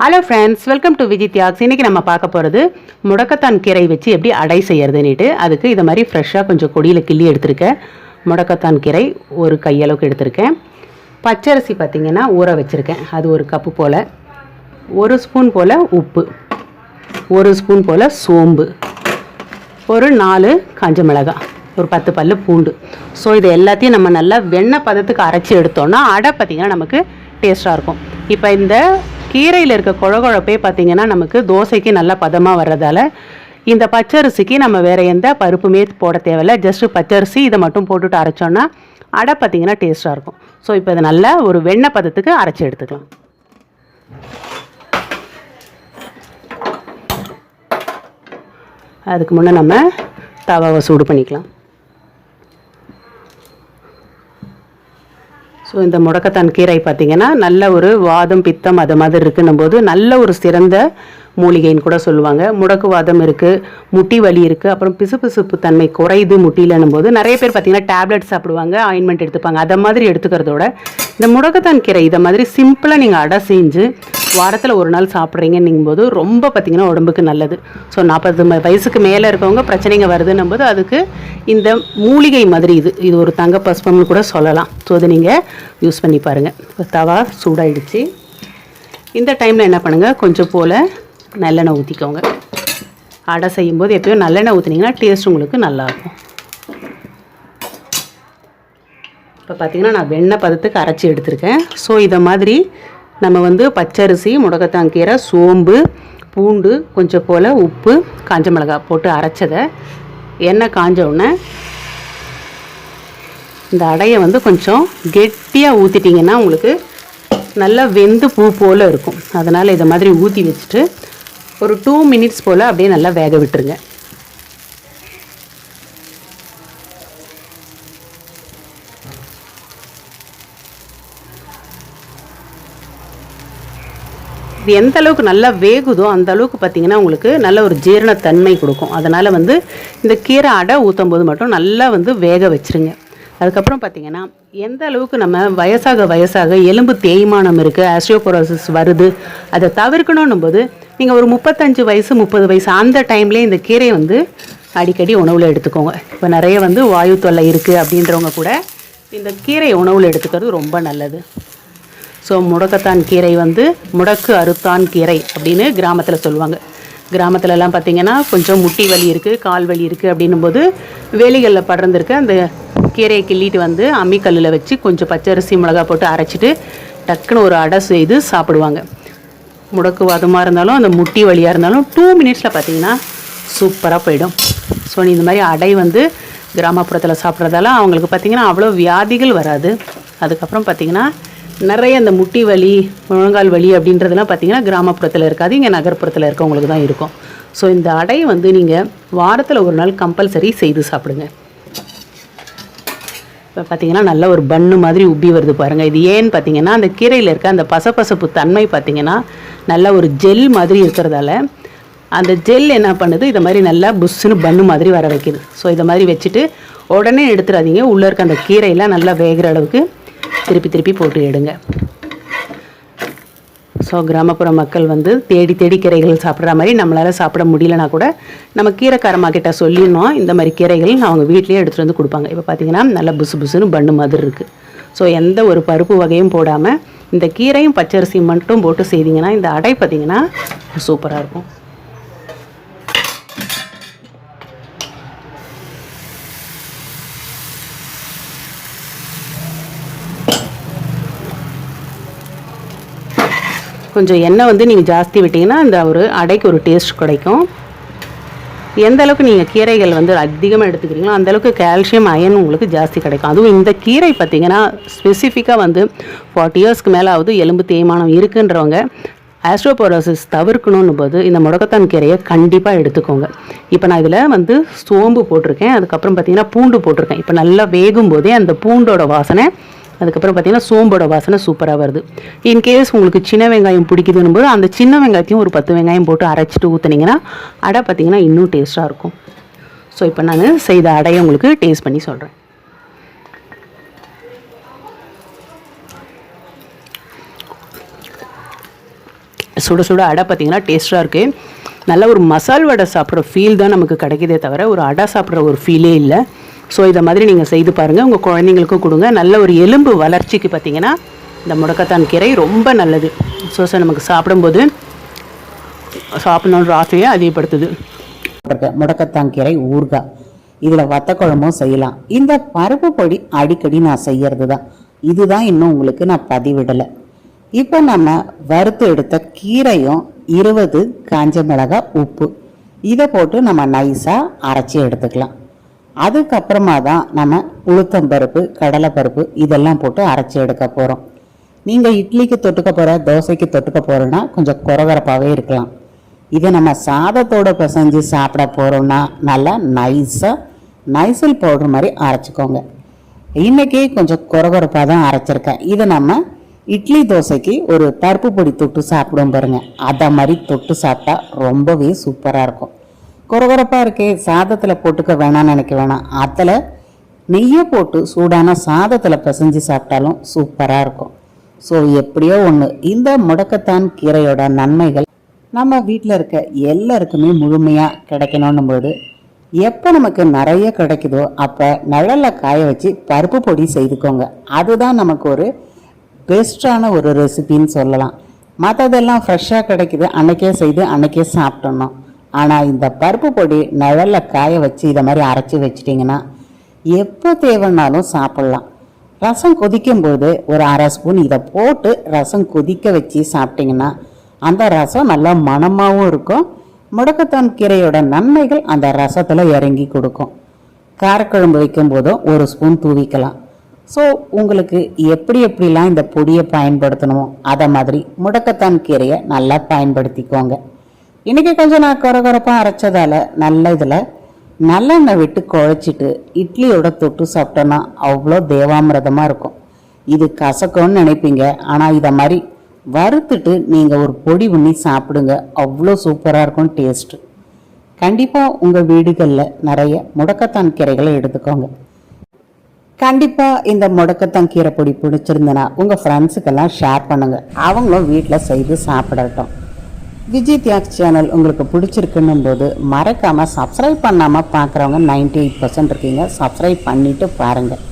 Hello friends welcome to Vijay Thiyags இன்றைக்கி நம்ம பார்க்க போகிறது முடக்கத்தான் கீரை வச்சு எப்படி அடை செய்யறதுன்னுட்டு. அதுக்கு இதை மாதிரி ஃப்ரெஷ்ஷாக கொஞ்சம் கொடியில் கிள்ளி எடுத்திருக்கேன். முடக்கத்தான் கீரை ஒரு கையளவுக்கு எடுத்திருக்கேன். பச்சரிசி பார்த்திங்கன்னா ஊற வச்சுருக்கேன். அது ஒரு கப்பு போல். ஒரு ஸ்பூன் போல் உப்பு. ஒரு ஸ்பூன் போல் சோம்பு. ஒரு நாலு காஞ்ச மிளகாய். ஒரு பத்து பல்லு பூண்டு. ஸோ இது எல்லாத்தையும் நம்ம நல்லா வெண்ணெய் பதத்துக்கு அரைச்சி எடுத்தோம்னா அடை பார்த்திங்கன்னா நமக்கு டேஸ்ட்டாக இருக்கும். இப்போ இந்த கீரையில் இருக்க குழகுழப்பே பார்த்திங்கன்னா நமக்கு தோசைக்கு நல்லா பதமாக வர்றதால இந்த பச்சரிசிக்கு நம்ம வேறு எந்த பருப்புமே போட தேவையில்ல. ஜஸ்ட்டு பச்சரிசி இதை மட்டும் போட்டுட்டு அரைச்சோன்னா அடை பார்த்திங்கன்னா டேஸ்ட்டாக இருக்கும். ஸோ இப்போ இதை நல்லா ஒரு வெண்ணெய் பதத்துக்கு அரைச்சி எடுத்துக்கலாம். அதுக்கு முன்னே நம்ம தவாவை சூடு பண்ணிக்கலாம். ஸோ இந்த முடக்கத்தான் கீரை பார்த்திங்கன்னா நல்ல ஒரு வாதம் பித்தம் அது மாதிரி இருக்குன்னும் போது நல்ல ஒரு சிறந்த மூலிகைன்னு கூட சொல்லுவாங்க. முடக்கு வாதம் இருக்குது முட்டி வலி இருக்குது அப்புறம் பிசுபிசுப்பு தன்மை குறையுது முட்டியிலன்னும் போது நிறைய பேர் பார்த்தீங்கன்னா டேப்லெட் சாப்பிடுவாங்க ஆயின்மெண்ட் எடுத்துப்பாங்க அதை மாதிரி எடுத்துக்கிறதோட இந்த முடக்கத்தான் கீரை இதை மாதிரி சிம்பிளாக நீங்கள் அடை செஞ்சு வாரத்தில் ஒரு நாள் சாப்பிட்றீங்கன்னும் போது ரொம்ப பார்த்திங்கன்னா உடம்புக்கு நல்லது. ஸோ நாற்பது வயசுக்கு மேலே இருக்கவங்க பிரச்சனைங்க வருதுன்னும் போது அதுக்கு இந்த மூலிகை மாதிரி இது இது ஒரு தங்க பஸ்பம்னு கூட சொல்லலாம். ஸோ அதை நீங்கள் யூஸ் பண்ணி பாருங்கள் தவா சூடாயிடுச்சு. இந்த டைமில் என்ன பண்ணுங்கள் கொஞ்சம் போல் நல்லெண்ணெய் ஊற்றிக்கோங்க அடை செய்யும்போது எப்பயும் நல்லெண்ணெய் ஊற்றினீங்கன்னா டேஸ்ட் உங்களுக்கு நல்லாயிருக்கும். இப்போ பார்த்தீங்கன்னா நான் வெண்ணெய் பதத்துக்கு அரைச்சி எடுத்திருக்கேன். ஸோ இதை மாதிரி நம்ம வந்து பச்சரிசி முடக்கத்தாங்கீரை சோம்பு பூண்டு கொஞ்சம் போல் உப்பு காஞ்ச மிளகாய் போட்டு அரைச்சதை எண்ணெய் காஞ்ச உடனே இந்த அடையை வந்து கொஞ்சம் கெட்டியாக ஊற்றிட்டிங்கன்னா உங்களுக்கு நல்லா வெந்து பூ போல் இருக்கும். அதனால் இதை மாதிரி ஊற்றி வச்சுட்டு ஒரு டூ மினிட்ஸ் போல் அப்படியே நல்லா வேக விட்டுருங்க. இது எந்த அளவுக்கு நல்லா வேகுதோ அந்த அளவுக்கு பார்த்தீங்கன்னா உங்களுக்கு நல்ல ஒரு ஜீரணத்தன்மை கொடுக்கும். அதனால் வந்து இந்த கீரை அடை ஊற்றும் போது மட்டும் நல்லா வந்து வேக வச்சிருங்க. அதுக்கப்புறம் பார்த்தீங்கன்னா எந்த அளவுக்கு நம்ம வயசாக வயசாக எலும்பு தேய்மானம் இருக்குது ஆஸ்டியோபோரோசிஸ் வருது அதை தவிர்க்கணும் போது நீங்கள் ஒரு முப்பத்தஞ்சு வயசு முப்பது வயசு அந்த டைம்லேயே இந்த கீரையை வந்து அடிக்கடி உணவில் எடுத்துக்கோங்க. இப்போ நிறைய வந்து வாயு தொல்லை இருக்குது அப்படின்றவங்க கூட இந்த கீரையை உணவில் எடுத்துக்கிறது ரொம்ப நல்லது. ஸோ முடக்கத்தான் கீரை வந்து முடக்கு அறுத்தான் கீரை அப்படின்னு கிராமத்தில் சொல்லுவாங்க. கிராமத்துலலாம் பார்த்திங்கன்னா கொஞ்சம் முட்டி வலி இருக்குது கால் வலி இருக்குது அப்படின்னும் போது வேலிகளில் படர்ந்துருக்க அந்த கீரையை கிள்ளிட்டு வந்து அம்மிக்கல்லில் வச்சு கொஞ்சம் பச்சரிசி மிளகா போட்டு அரைச்சிட்டு டக்குன்னு ஒரு அடை செய்து சாப்பிடுவாங்க. முடக்குவாதமாக இருந்தாலும் அந்த முட்டி வலியாக இருந்தாலும் டூ மினிட்ஸில் பார்த்தீங்கன்னா சூப்பராக போயிடும். ஸோ நீ இந்த மாதிரி அடை வந்து கிராமப்புறத்தில் சாப்பிட்றதால அவங்களுக்கு பார்த்தீங்கன்னா அவ்வளோ வியாதிகள் வராது. அதுக்கப்புறம் பார்த்திங்கன்னா நிறைய இந்த முட்டி வலி முழங்கால் வலி அப்படின்றதெல்லாம் பார்த்தீங்கன்னா கிராமப்புறத்தில் இருக்காது. இங்கே நகர்ப்புறத்தில் இருக்கவங்களுக்கு தான் இருக்கும். ஸோ இந்த அடை வந்து நீங்கள் வாரத்தில் ஒரு நாள் கம்பல்சரி செய்து சாப்பிடுங்க. இப்போ பார்த்தீங்கன்னா நல்ல ஒரு பன்னு மாதிரி உப்பி வருது பாருங்கள் இது ஏன்னு பார்த்தீங்கன்னா அந்த கீரையில் இருக்க அந்த பசப்பசப்பு தன்மை பார்த்தீங்கன்னா நல்ல ஒரு ஜெல் மாதிரி இருக்கிறதால அந்த ஜெல் என்ன பண்ணுது? இதை மாதிரி நல்லா புஷ்ஷுன்னு பன்னு மாதிரி வர வைக்குது. ஸோ இதை மாதிரி வச்சுட்டு உடனே எடுத்துடாதீங்க. உள்ளே இருக்க அந்த கீரையெல்லாம் நல்லா வேகிற அளவுக்கு திருப்பி திருப்பி போட்டு எடுங்க. ஸோ கிராமப்புற மக்கள் வந்து தேடி தேடி கீரைகள் சாப்பிட்ற மாதிரி நம்மளால் சாப்பிட முடியலனா கூட நம்ம கீரைக்காரமாக கிட்ட சொல்லிடணும். இந்த மாதிரி கீரைகள் அவங்க வீட்லேயே எடுத்துகிட்டு வந்து கொடுப்பாங்க. இப்போ பார்த்தீங்கன்னா நல்லா புசு புசுன்னு பண்ணு மாதிரி இருக்குது ஸோ எந்த ஒரு பருப்பு வகையும் போடாமல் இந்த கீரையும் பச்சரிசி மட்டும் போட்டு செய்தீங்கன்னா இந்த அடை பார்த்தீங்கன்னா சூப்பராக இருக்கும். கொஞ்சம் எண்ணெய் வந்து நீங்கள் ஜாஸ்தி விட்டிங்கன்னா அந்த ஒரு அடைக்கு ஒரு டேஸ்ட் கிடைக்கும். எந்த அளவுக்கு நீங்கள் கீரைகள் வந்து அதிகமாக எடுத்துக்கிறீங்களோ அந்த அளவுக்கு கால்சியம் அயன் உங்களுக்கு ஜாஸ்தி கிடைக்கும். அதுவும் இந்த கீரை பார்த்திங்கன்னா ஸ்பெசிஃபிக்காக வந்து ஃபார்ட்டி இயர்ஸ்க்கு மேலே ஆகுது. எலும்பு தேய்மானம் இருக்குன்றவங்க ஆஸ்ட்ரோபோரோசிஸ் தவிர்க்கணும்னு போது இந்த முடக்கத்தான் கீரையை கண்டிப்பாக எடுத்துக்கோங்க. இப்போ நான் இதில் வந்து சோம்பு போட்டிருக்கேன். அதுக்கப்புறம் பார்த்தீங்கன்னா பூண்டு போட்டிருக்கேன். இப்போ நல்லா வேகும் போதே அந்த பூண்டோட வாசனை அதுக்கப்புறம் பார்த்தீங்கன்னா சோம்போட வாசனை சூப்பராக வருது. இன்கேஸ் உங்களுக்கு சின்ன வெங்காயம் பிடிக்குதுன்னு போது அந்த சின்ன வெங்காயத்தையும் ஒரு பத்து வெங்காயம் போட்டு அரைச்சிட்டு ஊற்றுனீங்கன்னா அடை பார்த்தீங்கன்னா இன்னும் டேஸ்ட்டாக இருக்கும். ஸோ இப்போ நான் செய்த அடையை உங்களுக்கு டேஸ்ட் பண்ணி சொல்கிறேன் சுட சுட அடை பார்த்தீங்கன்னா டேஸ்ட்டாக இருக்குது நல்ல ஒரு மசால் வடை சாப்பிட்ற ஃபீல் தான் நமக்கு கிடைக்குதே தவிர ஒரு அடை சாப்பிட்ற ஒரு ஃபீலே இல்லை. ஸோ இதை மாதிரி நீங்கள் செய்து பாருங்கள் உங்கள் குழந்தைங்களுக்கும் கொடுங்க. நல்ல ஒரு எலும்பு வளர்ச்சிக்கு பார்த்தீங்கன்னா இந்த முடக்கத்தான் கீரை ரொம்ப நல்லது. ஸோ சார் நமக்கு சாப்பிடும்போது சாப்பிடணுன்ற ஆசையை அதிகப்படுத்துது. முடக்கத்தான் கீரை ஊறுகாய். இதில் வத்த குழம்பும் செய்யலாம். இந்த பருப்பு பொடி அடிக்கடி நான் செய்யறது தான் இதுதான் இன்னும் உங்களுக்கு நான் பதிவிடலை. இப்போ நம்ம வறுத்து எடுத்த கீரையும் இருபது காஞ்ச மிளகாய் உப்பு. இதை போட்டு நம்ம நைஸாக அரைச்சி எடுத்துக்கலாம். அதுக்கப்புறமா தான் நம்ம உளுத்தம்பருப்பு கடலைப்பருப்பு இதெல்லாம் போட்டு அரைச்சி எடுக்க போகிறோம் நீங்கள் இட்லிக்கு தொட்டுக்க போகிற தோசைக்கு தொட்டுக்க போகிறோன்னா கொஞ்சம் குறவரப்பாகவே இருக்கலாம். இதை நம்ம சாதத்தோடு பிசைஞ்சு சாப்பிட போகிறோம்னா நல்லா நைஸாக நைசில் பவுடர் மாதிரி அரைச்சிக்கோங்க. இன்றைக்கி கொஞ்சம் குறகுறப்பாக தான் அரைச்சிருக்கேன். இதை நம்ம இட்லி தோசைக்கு ஒரு பருப்பு பொடி தொட்டு சாப்பிடுவோம் பாருங்க. அதை மாதிரி தொட்டு சாப்பிட்டா ரொம்பவே சூப்பராக இருக்கும். கொரகொரப்பாக இருக்கே சாதத்தில் போட்டுக்க வேணாம்னு நினைக்க வேணாம். அதில் நெய்யை போட்டு சூடான சாதத்தில் பிசைஞ்சு சாப்பிட்டாலும் சூப்பராக இருக்கும். ஸோ எப்படியோ ஒன்று இந்த முடக்கத்தான் கீரையோட நன்மைகள். நம்ம வீட்டில் இருக்க எல்லாருக்குமே முழுமையாக கிடைக்கணும் போது எப்போ நமக்கு நிறைய கிடைக்குதோ அப்போ நிழலில் காய வச்சு பருப்பு பொடி செய்துக்கோங்க. அதுதான் நமக்கு ஒரு பெஸ்ட்டான ஒரு ரெசிபின்னு சொல்லலாம். மற்றதெல்லாம் ஃப்ரெஷ்ஷாக கிடைக்குது. அன்னைக்கே செய்து அன்னைக்கே சாப்பிட்டணும் ஆனால் இந்த பருப்பு பொடி நிழலில் காய வச்சு இதை மாதிரி அரைச்சி வச்சிட்டிங்கன்னா எப்போ தேவைன்னாலும் சாப்பிட்லாம். ரசம் கொதிக்கும்போது ஒரு அரை ஸ்பூன் இதை போட்டு ரசம் கொதிக்க வச்சு சாப்பிட்டிங்கன்னா அந்த ரசம் நல்லா மணமாகவும் இருக்கும். முடக்கத்தான் கீரையோட நன்மைகள் அந்த ரசத்தில் இறங்கி கொடுக்கும். காரக்குழம்பு வைக்கும்போதும் ஒரு ஸ்பூன் தூவிக்கலாம். ஸோ உங்களுக்கு எப்படி எப்படிலாம் இந்த பொடியை பயன்படுத்தணுமோ அதை மாதிரி முடக்கத்தான் கீரையை நல்லா பயன்படுத்திக்கோங்க. இன்றைக்கி கொஞ்சம் நான் குறகுறப்பாக அரைச்சதால நல்ல இதில் நல்லெண்ணெய் விட்டு குழச்சிட்டு இட்லியோட தொட்டு சாப்பிட்டோன்னா அவ்வளோ தேவாமிரதமாக இருக்கும். இது கசக்கம்னு நினைப்பீங்க. ஆனால் இதை மாதிரி வறுத்துட்டு நீங்கள் ஒரு பொடி பண்ணி சாப்பிடுங்க. அவ்வளோ சூப்பராக இருக்கும் டேஸ்ட்டு கண்டிப்பாக உங்கள் வீடுகளில் நிறைய முடக்கத்தான் கீரைகளை எடுத்துக்கோங்க. கண்டிப்பாக இந்த முடக்கத்தான் கீரை பொடி பிடிச்சிருந்தனா உங்கள் ஃப்ரெண்ட்ஸுக்கெல்லாம் ஷேர் பண்ணுங்கள் அவங்களும் வீட்டில் செய்து சாப்பிடட்டும். விஜய் தியாக் சேனல் உங்களுக்கு பிடிச்சிருக்குன்னும் போது மறக்காமல் சப்ஸ்கிரைப் பண்ணாமல் பார்க்குறவங்க நைன்டி எயிட் பர்சன்ட் இருக்கீங்க. சப்ஸ்கிரைப் பண்ணிவிட்டு பாருங்கள்